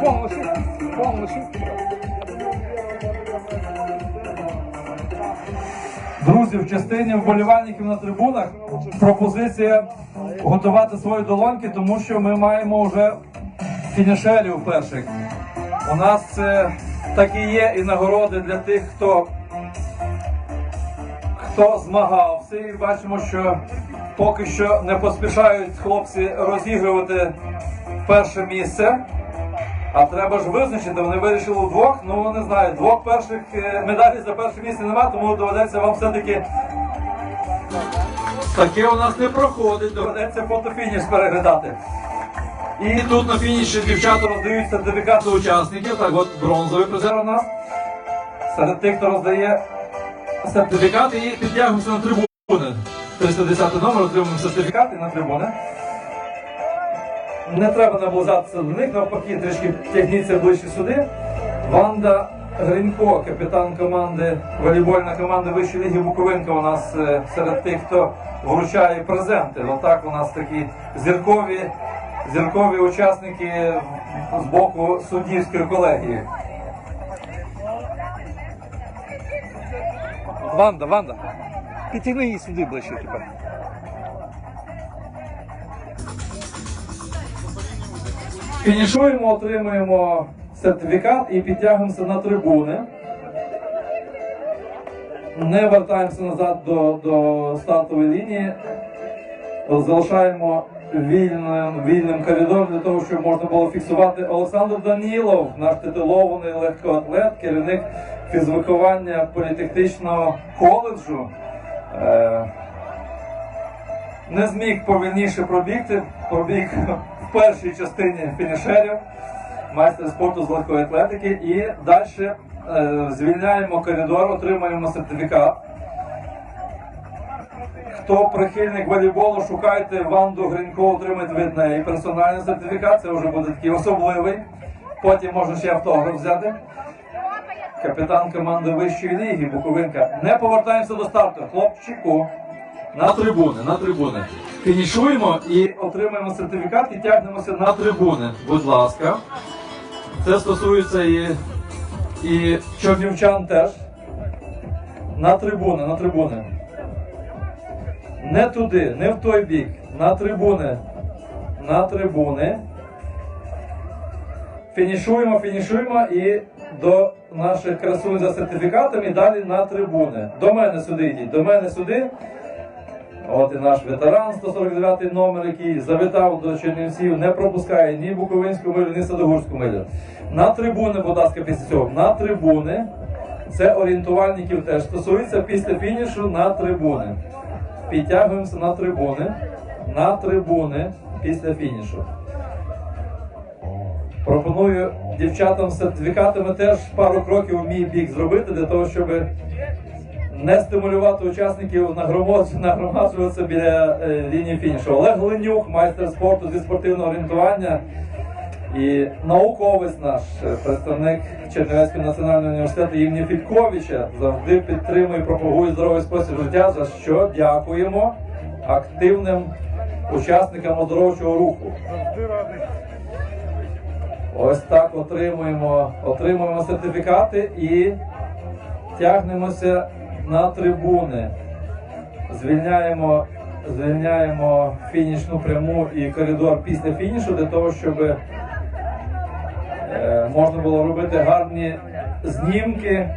Повністю. Друзі, в частині вболівальників на трибунах пропозиція готувати свої долоньки, тому що ми маємо вже фінішерів перших. У нас це так і є і нагороди для тих, хто, хто змагався. І бачимо, що поки що не поспішають хлопці розігрувати перше місце. А треба ж визначити, вони вирішили двох, ну не знаю, двох перших е, медалей за перше місце немає, тому доведеться вам все-таки. Таке у нас не проходить, доведеться фотофініш переглядати. І тут на фініші дівчата роздають сертифікати учасників. Так, от бронзовий призер у нас. Серед тих, хто роздає сертифікати і підтягуємося на трибуни. 310 номер, отримуємо сертифікати на трибуни. Не треба наближатися до них, навпаки, трішки тягніться ближче сюди. Ванда Гринько, капітан команди, волейбольна команда Вищої ліги Буковинка у нас е, серед тих, хто вручає презенти. Отак у нас такі зіркові, зіркові учасники з боку суддівської колегії. Ванда, Ванда. Підтягни її сюди ближче тепер. Фінішуємо, отримуємо сертифікат і підтягуємося на трибуни. Не вертаємося назад до, до стартової лінії. Залишаємо вільним, вільним коридор для того, щоб можна було фіксувати Олександр Данілов, наш титулований легкоатлет, керівник фізвиховання політехнічного коледжу. Не зміг повільніше пробігти, пробіг в першій частині фінішерів, майстер спорту з легкої атлетики. І далі е, звільняємо коридор, отримуємо сертифікат. Хто прихильник волейболу, шукайте Ванду Гринько, отримайте від неї персональний сертифікат, це вже буде такий особливий. Потім можна ще автограф взяти. Капітан команди Вищої ліги Буковинка. Не повертаємося до старту. Хлопчику. На трибуни, на трибуни. Фінішуємо і отримаємо сертифікат і тягнемося на трибуни. Будь ласка. Це стосується і, і чорнівчан теж. На трибуни, на трибуни. Не туди, не в той бік. На трибуни. На трибуни. Фінішуємо, фінішуємо і до наших красунь за сертифікатом і далі на трибуни. До мене сюди йдіть, до мене сюди. От і наш ветеран 149 номер, який завітав до Чернівців, не пропускає ні Буковинську милю, ні Садогурську милю. На трибуни, будь ласка, після цього. На трибуни. Це орієнтувальників теж стосується після фінішу на трибуни. Підтягуємося на трибуни. На трибуни після фінішу. Пропоную дівчатам з сертифікатами теж пару кроків у мій бік зробити для того, щоб не стимулювати учасників нагромаджуватися біля е, лінії фінішу. Олег Ленюк, майстер спорту зі спортивного орієнтування і науковець наш, е, представник Чернівецького національного університету імені Фільковича, завжди підтримує і пропагує здоровий спосіб життя, за що дякуємо активним учасникам оздоровчого руху. Ось так отримуємо, отримуємо сертифікати і тягнемося на трибуни. Звільняємо, звільняємо фінішну пряму і коридор після фінішу для того, щоб е, можна було робити гарні знімки,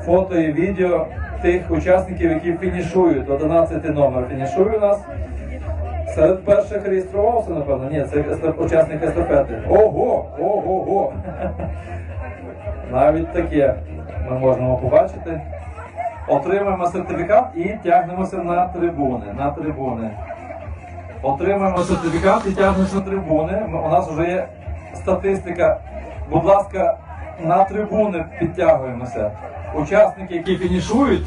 фото і відео тих учасників, які фінішують. 11 номер фінішує у нас. Серед перших реєструвався, напевно. Ні, це учасник естафети. Ого! Ого-го! Навіть таке ми можемо побачити. Отримаємо сертифікат і тягнемося на трибуни. На трибуни. Отримаємо сертифікат і тягнемося на трибуни. У нас вже є статистика. Будь ласка, на трибуни підтягуємося. Учасники, які фінішують,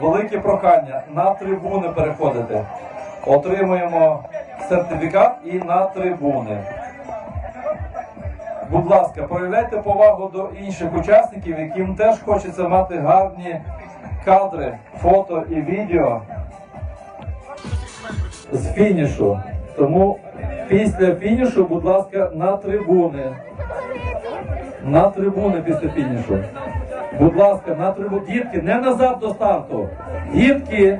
велике прохання на трибуни переходити. Отримуємо сертифікат і на трибуни. Будь ласка, проявляйте повагу до інших учасників, яким теж хочеться мати гарні кадри, фото і відео з фінішу. Тому після фінішу, будь ласка, на трибуни. На трибуни після фінішу. Будь ласка, на трибуни. Дітки, не назад до старту. Дітки.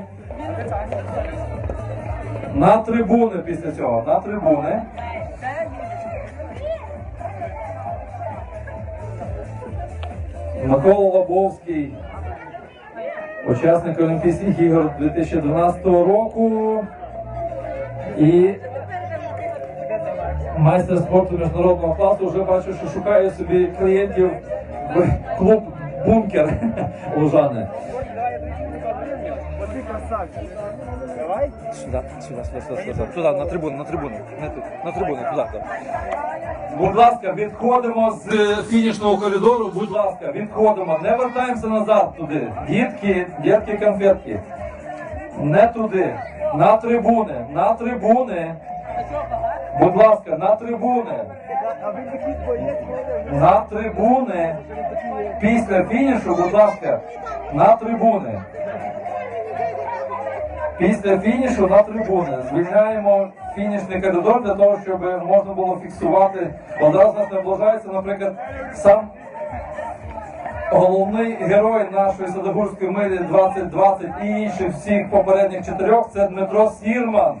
На трибуни після цього. На трибуни. Микола Лобовський, учасник Олімпійських ігор 2012 року і майстер спорту міжнародного класу вже бачу, що шукає собі клієнтів в клуб Бункер Лужани. Сюди, сюди, сюди, сюди, сюди. Туди, на трибуну, на трибуну. Не тут, на трибуну, туди. Будь ласка, відходимо з фінішного коридору. Будь ласка, відходимо. Не вертаємося назад туди. Дітки, дітки, конфетки. Не туди. На трибуни. На трибуни. Будь ласка, на трибуни. На трибуни. Після фінішу, будь ласка, на трибуни. Після фінішу на трибуни звільняємо фінішний коридор для того, щоб можна було фіксувати. Одразу нас наближається, наприклад, сам головний герой нашої Садогурської милі 2020 і інших всіх попередніх чотирьох це Дмитро Сірман.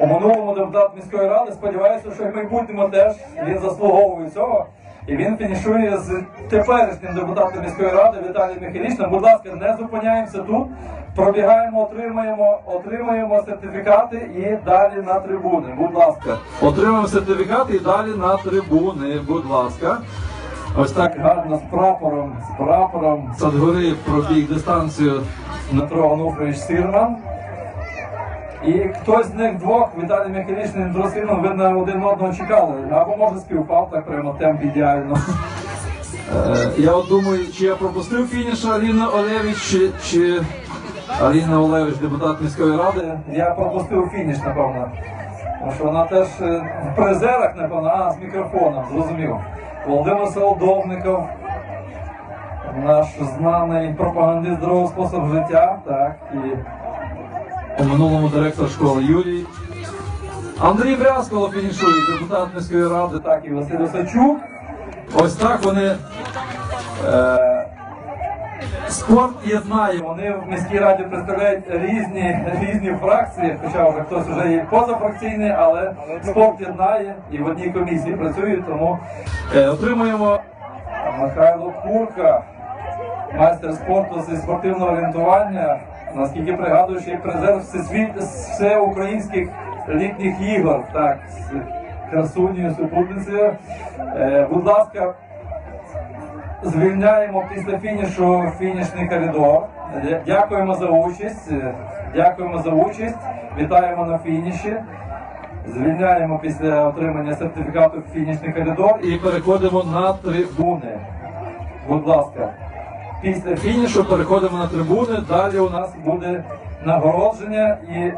У минулому депутат міської ради сподіваюся, що в майбутньому теж він заслуговує цього. І він фінішує з теперішнім депутатом міської ради Віталієм Михайлічним. Будь ласка, не зупиняємося тут. Пробігаємо, отримаємо, отримаємо сертифікати і далі на трибуни. Будь ласка, отримаємо сертифікати і далі на трибуни. Будь ласка. Ось так гарно з прапором, з прапором Садгори пробіг дистанцію Дмитро Онуфрович Сірман. І хтось з них двох, Віталій Михайлічний Дмитро Сірман, видно, один одного чекали. Або може співпав так прямо темп ідеально. Е, Я от думаю, чи я пропустив фініш Аліна Олевич, чи, чи Аліна Олевич, депутат міської ради. Я пропустив фініш, напевно. Тому що вона теж е, в призерах, напевно, а з мікрофоном, зрозумів. Володимир Солодовников, наш знаний пропагандист здорового способу життя, так, і у минулому директор школи Юрій. Андрій Брязкало фінішує, депутат міської ради, так і Василь Осачук. Ось так вони. Е, спорт єднає. Вони в міській раді представляють різні, різні фракції, хоча вже хтось вже є позафракційний, але спорт єднає і в одній комісії працюють, тому е, отримуємо Михайло Курка, майстер спорту зі спортивного орієнтування. Наскільки пригадую, ще й призер всеукраїнських літніх ігор. Так, з красунею, супутницею. Е, будь ласка, звільняємо після фінішу фінішний коридор. Дякуємо за участь. е, Дякуємо за участь. Вітаємо на фініші. Звільняємо після отримання сертифікату фінішний коридор і переходимо на трибуни. Будь ласка. Після фінішу переходимо на трибуни. Далі у нас буде нагородження і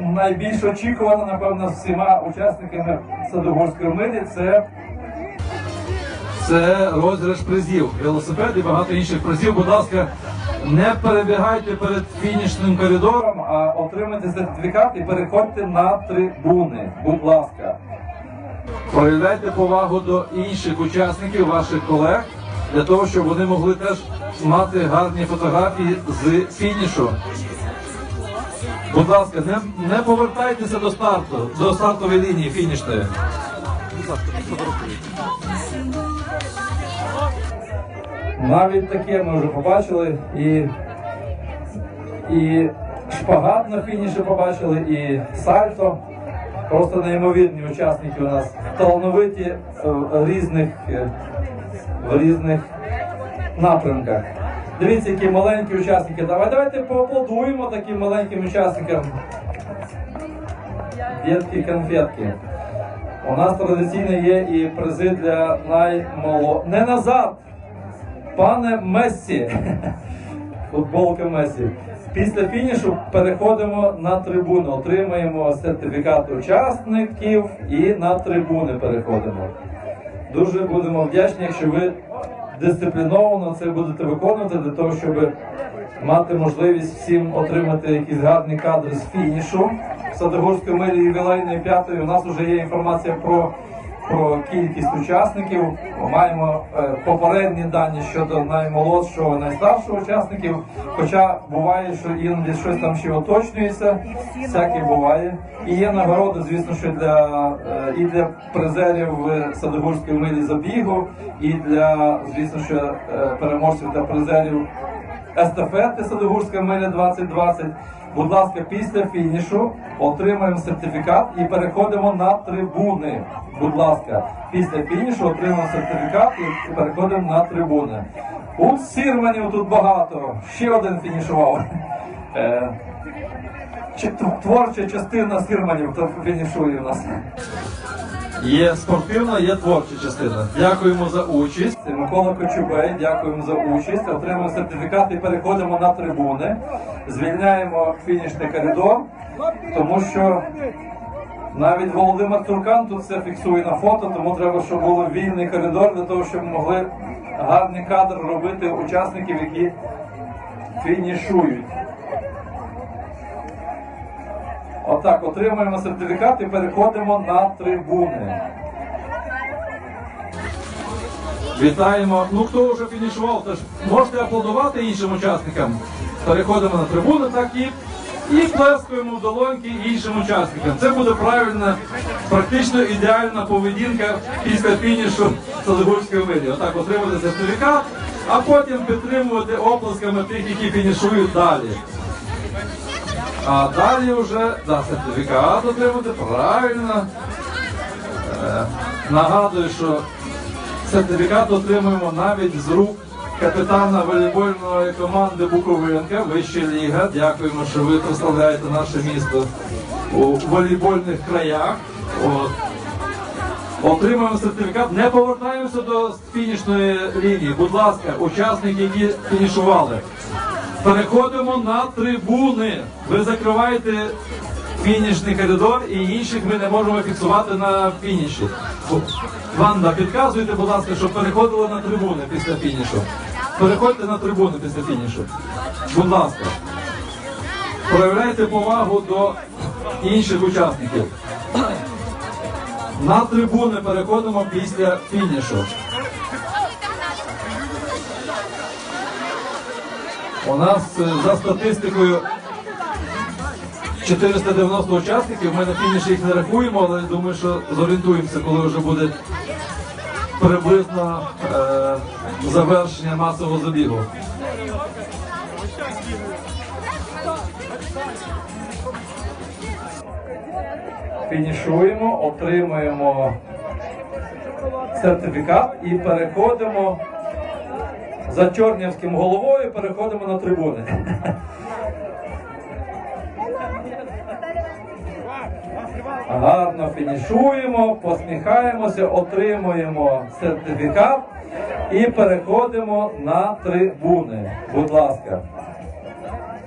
найбільш очікувано, напевно, всіма учасниками Садогорської милі це це розіграш призів, велосипед і багато інших призів. Будь ласка, не перебігайте перед фінішним коридором, а отримайте сертифікат і переходьте на трибуни. Будь ласка. Проявляйте повагу до інших учасників, ваших колег, для того, щоб вони могли теж мати гарні фотографії з фінішу. Будь ласка, не, не повертайтеся до старту, до стартової лінії фінішної. Навіть таке ми вже побачили і, і шпагат на фініші побачили, і сальто. Просто неймовірні учасники у нас талановиті е, різних, е, в різних напрямках. Дивіться, які маленькі учасники. Давай, давайте поаплодуємо таким маленьким учасникам. Дітки конфетки. У нас традиційно є і призи для наймоло... Не назад! Пане Мессі, футболка Мессі. Після фінішу переходимо на трибуну, отримаємо сертифікат учасників і на трибуни переходимо. Дуже будемо вдячні, якщо ви дисципліновано це будете виконувати для того, щоб мати можливість всім отримати якісь гарні кадри з фінішу, Садогорської милі ювілейної п'ятої. У нас вже є інформація про, про кількість учасників. Маємо е, попередні дані щодо наймолодшого, найстаршого учасників. Хоча буває, що іноді щось там ще уточнюється, всяке буває. І є нагороди, звісно, що для е, і для призерів Садогорської милі забігу, і для звісно, що е, переможців та призерів естафети Садогурська миля 2020. Будь ласка, після фінішу отримаємо сертифікат і переходимо на трибуни. Будь ласка, після фінішу отримаємо сертифікат і переходимо на трибуни. У сірманів тут багато. Ще один фінішував. Е, Творча частина сірманів фінішує у нас. Є спортивна, є творча частина. Дякуємо за участь. Микола Кочубей, дякуємо за участь. Отримуємо сертифікат і переходимо на трибуни. Звільняємо фінішний коридор, тому що навіть Володимир Туркан тут все фіксує на фото, тому треба, щоб був вільний коридор для того, щоб могли гарний кадр робити учасників, які фінішують. Отак, отримуємо сертифікат і переходимо на трибуни. Вітаємо. Ну хто вже фінішував, теж можете аплодувати іншим учасникам. Переходимо на трибуни, так і, і плескаємо в долоньки іншим учасникам. Це буде правильна, практично ідеальна поведінка після фінішу Солигурської милі. Отак отримати сертифікат, а потім підтримувати оплесками тих, які фінішують далі. А далі вже за сертифікат отримати правильно. Е, нагадую, що сертифікат отримуємо навіть з рук капітана волейбольної команди Буковинка, Вища ліга. Дякуємо, що ви прославляєте наше місто у волейбольних краях. От. Отримуємо сертифікат. Не повертаємося до фінішної лінії. Будь ласка, учасники, які фінішували. Переходимо на трибуни. Ви закриваєте фінішний коридор і інших ми не можемо фіксувати на фініші. Ванда, підказуйте, будь ласка, щоб переходили на трибуни після фінішу. Переходьте на трибуни після фінішу. Будь ласка. Проявляйте повагу до інших учасників. На трибуни переходимо після фінішу. У нас е, за статистикою 490 учасників. Ми на фініші їх не рахуємо, але думаю, що зорієнтуємося, коли вже буде приблизно е, завершення масового забігу. Фінішуємо, отримуємо сертифікат і переходимо за Чорнівським головою, переходимо на трибуни. Гарно фінішуємо, посміхаємося, отримуємо сертифікат і переходимо на трибуни. Будь ласка.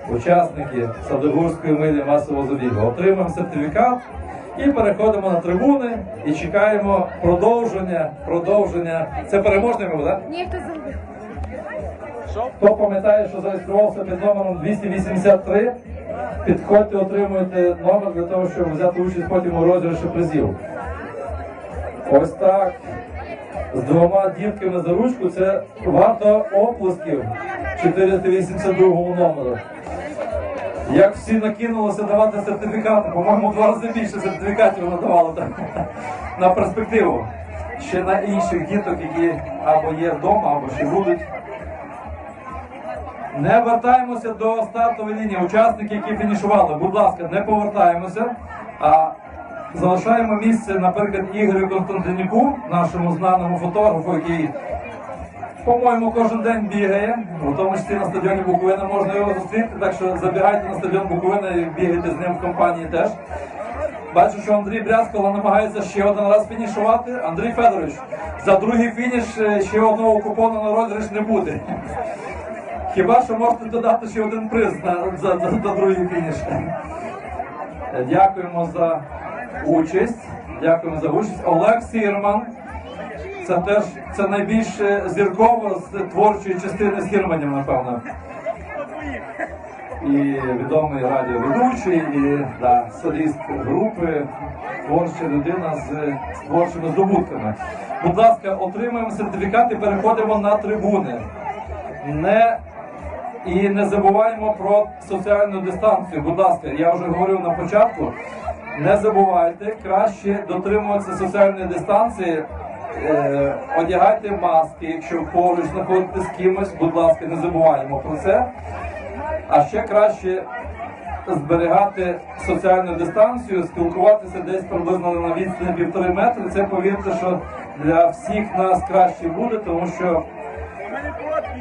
Учасники Садогурської милі масового забігу. Отримуємо сертифікат і переходимо на трибуни і чекаємо продовження. Продовження. Це переможний так? Ні, хто загубив. Хто пам'ятає, що зареєструвався під номером 283, підходьте, отримуйте номер для того, щоб взяти участь потім у розіграші призів. Ось так. З двома дітками за ручку це варто оплесків 482 номеру. Як всі накинулися давати сертифікати, по-моєму, два рази більше сертифікатів надавали так, на перспективу. Ще на інших діток, які або є вдома, або ще будуть. Не вертаємося до стартової лінії. Учасники, які фінішували, будь ласка, не повертаємося, а залишаємо місце, наприклад, Ігорю Константинюку, нашому знаному фотографу, який, по-моєму, кожен день бігає. У тому числі на стадіоні Буковина можна його зустріти, так що забігайте на стадіон Буковина і бігайте з ним в компанії теж. Бачу, що Андрій Брязкало намагається ще один раз фінішувати. Андрій Федорович, за другий фініш е, ще одного купону на розіграш не буде. Хіба що можете додати ще один приз на, за, за, за другий фініш. Дякуємо за участь. Дякуємо за участь. Олег Сірман. Це теж це найбільш зірково з творчої частини з Хірманів, напевно. і відомий радіоведучий, і да, соліст групи, творча людина з творчими здобутками. Будь ласка, отримуємо сертифікат і переходимо на трибуни. Не і не забуваємо про соціальну дистанцію. Будь ласка, я вже говорив на початку. Не забувайте краще дотримуватися соціальної дистанції. Е, одягайте маски, якщо поруч знаходитесь з кимось, будь ласка, не забуваємо про це. А ще краще зберігати соціальну дистанцію, спілкуватися десь приблизно на відстані півтори метри. Це повірте, що для всіх нас краще буде, тому що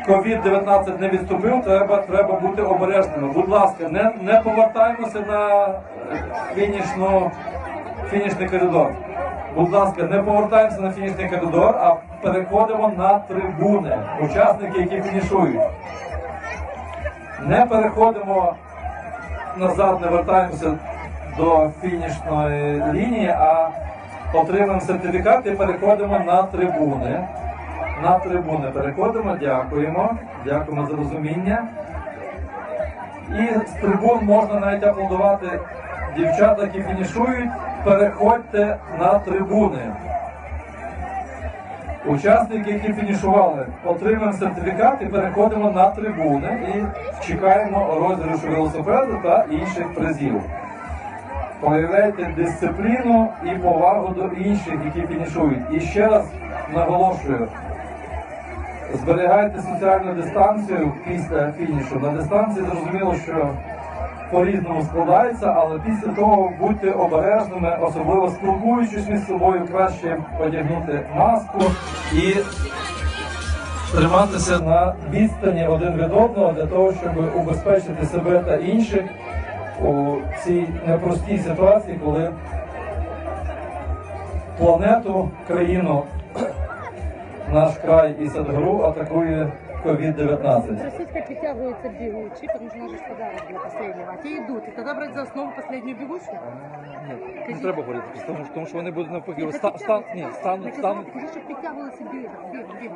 COVID-19 не відступив, треба, треба бути обережними. Будь ласка, не, не повертаємося на е, фінішну, фінішний коридор. Будь ласка, не повертаємося на фінішний коридор, а переходимо на трибуни, учасники, які фінішують. Не переходимо назад, не вертаємося до фінішної лінії, а отримуємо сертифікат і переходимо на трибуни. На трибуни переходимо, дякуємо. Дякуємо за розуміння. І з трибун можна навіть аплодувати дівчата, які фінішують. Переходьте на трибуни. Учасники, які фінішували, отримуємо сертифікат і переходимо на трибуни і чекаємо розіграшу велосипеду та інших призів. Проявляйте дисципліну і повагу до інших, які фінішують. І ще раз наголошую, зберігайте соціальну дистанцію після фінішу. На дистанції зрозуміло, що по-різному складається, але після того будьте обережними, особливо спілкуючись між собою, краще одягнути маску і триматися на відстані один від одного для того, щоб убезпечити себе та інших у цій непростій ситуації, коли планету, країну, наш край і Садгру атакує COVID-19. Российская притягивается бегущий, потому что надо же подарок для последнего. А те идут. И тогда брать за основу последнюю бегущую? Ні, не треба говорити, тому, що- тому що вони будуть навпаки ста, стан, ні, стануть, стануть. Скажи, щоб підтягувалися біг, біг, біг.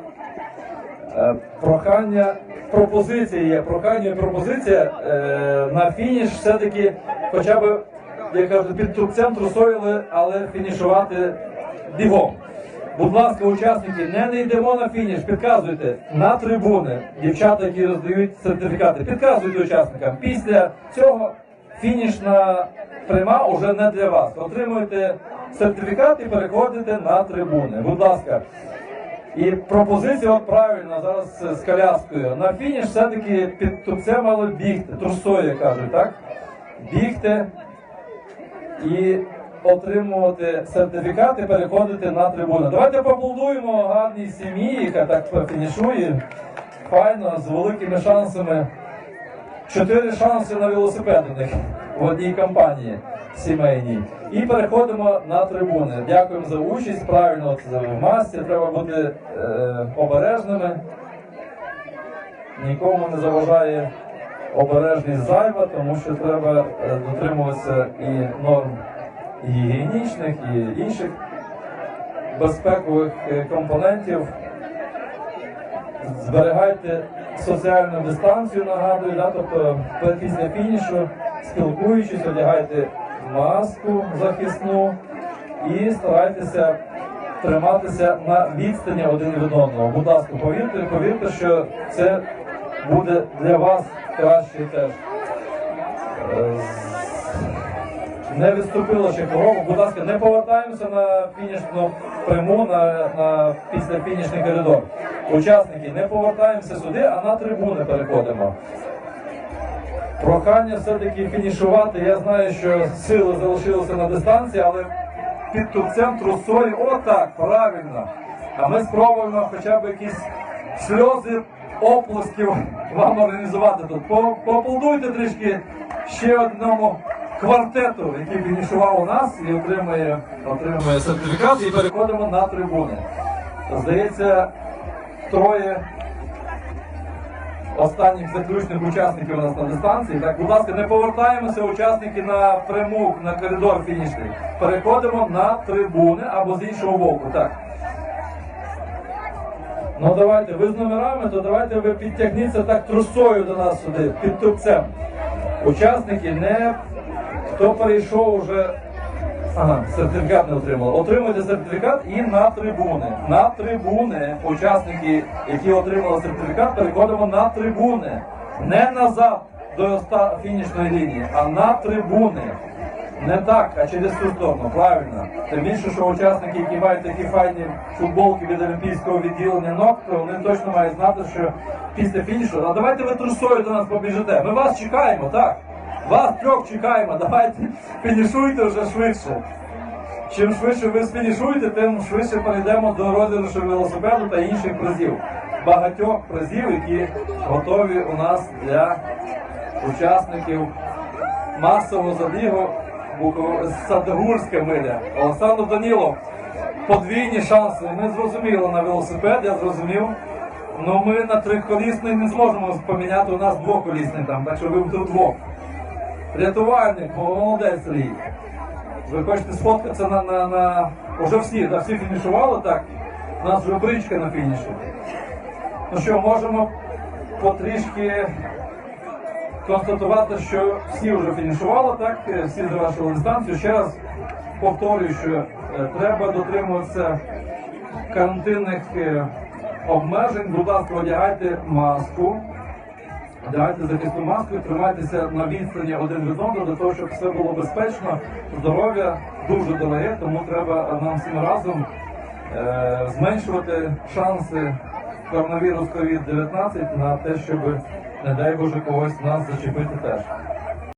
Е, Прохання, пропозиція є, прохання і пропозиція е, на фініш все-таки хоча б, як кажуть, під трубцем трусоїли, але фінішувати бігом. Будь ласка, учасники, не, не йдемо на фініш, підказуйте на трибуни, дівчата, які роздають сертифікати, підказуйте учасникам. Після цього фінішна пряма вже не для вас. Отримуєте сертифікат і переходите на трибуни. Будь ласка. І пропозиція от правильна зараз з коляскою. На фініш все-таки під тупце мало бігти, трусою кажуть, так? Бігти і отримувати сертифікат і переходити на трибуну. Давайте поаплодуємо гарній сім'ї, яка так фінішує. Файно, з великими шансами. Чотири шанси на велосипед в одній компанії сімейній. І переходимо на трибуни. Дякуємо за участь. Правильно от в масці треба бути е, обережними. Нікому не заважає обережність зайва, тому що треба е, дотримуватися і норм гігієнічних, і інших безпекових е, компонентів зберігайте соціальну дистанцію, нагадую, да? тобто після фінішу, спілкуючись, одягайте маску захисну і старайтеся триматися на відстані один від одного. Будь ласка, повірте, повірте, що це буде для вас краще теж. Не відступило ще хвороба. Будь ласка, не повертаємося на фінішну пряму на, на після фінішний коридор. Учасники, не повертаємося сюди, а на трибуни переходимо. Прохання все-таки фінішувати. Я знаю, що сили залишилися на дистанції, але під тупцем трусою, отак, правильно. А ми спробуємо хоча б якісь сльози оплесків вам організувати тут. По- Поаплодуйте трішки ще одному квартету, який фінішував у нас і отримує, отримує сертифікат, і переходимо на трибуни. Здається, троє останніх заключних учасників у нас на дистанції. Так, будь ласка, не повертаємося учасники на пряму, на коридор фінішний. Переходимо на трибуни або з іншого боку. Так. Ну давайте, ви з номерами, то давайте ви підтягніться так трусою до нас сюди, під тупцем. Учасники не хто перейшов уже. Ага, сертифікат не отримали. Отримуйте сертифікат і на трибуни. На трибуни. Учасники, які отримали сертифікат, переходимо на трибуни. Не назад до фінішної лінії, а на трибуни. Не так, а через ту сторону, правильно. Тим більше, що учасники, які мають такі файні футболки від олімпійського відділення НОК, то вони точно мають знати, що після фінішу, а давайте ви трусою до нас побіжите. Ми вас чекаємо, так? Вас трьох чекаємо, давайте фінішуйте вже швидше. Чим швидше ви сфінішуєте, тим швидше перейдемо до розіграшу велосипеду та інших призів. Багатьох призів, які готові у нас для учасників масового забігу Садогурська миля. Олександр Данілов. Подвійні шанси. Ми зрозуміли на велосипед, я зрозумів. Ну ми на триколісний не зможемо поміняти, у нас двоколісний там, так що ви двох. Рятувальник, молодець Сергій. Ви хочете сфоткатися на, на, на... Уже всі, да, всі фінішували, так? У нас вже бричка на фініші. Ну що, можемо потрішки констатувати, що всі вже фінішували, так? Всі завершили дистанцію. Ще раз повторюю, що е, треба дотримуватися карантинних е, обмежень. Будь ласка, одягайте маску. Давайте захисну маску, тримайтеся на відстані один від одного для того, щоб все було безпечно. Здоров'я дуже дороге, тому треба нам всім разом е, зменшувати шанси коронавірус COVID-19 на те, щоб, не дай Боже, когось нас зачепити теж.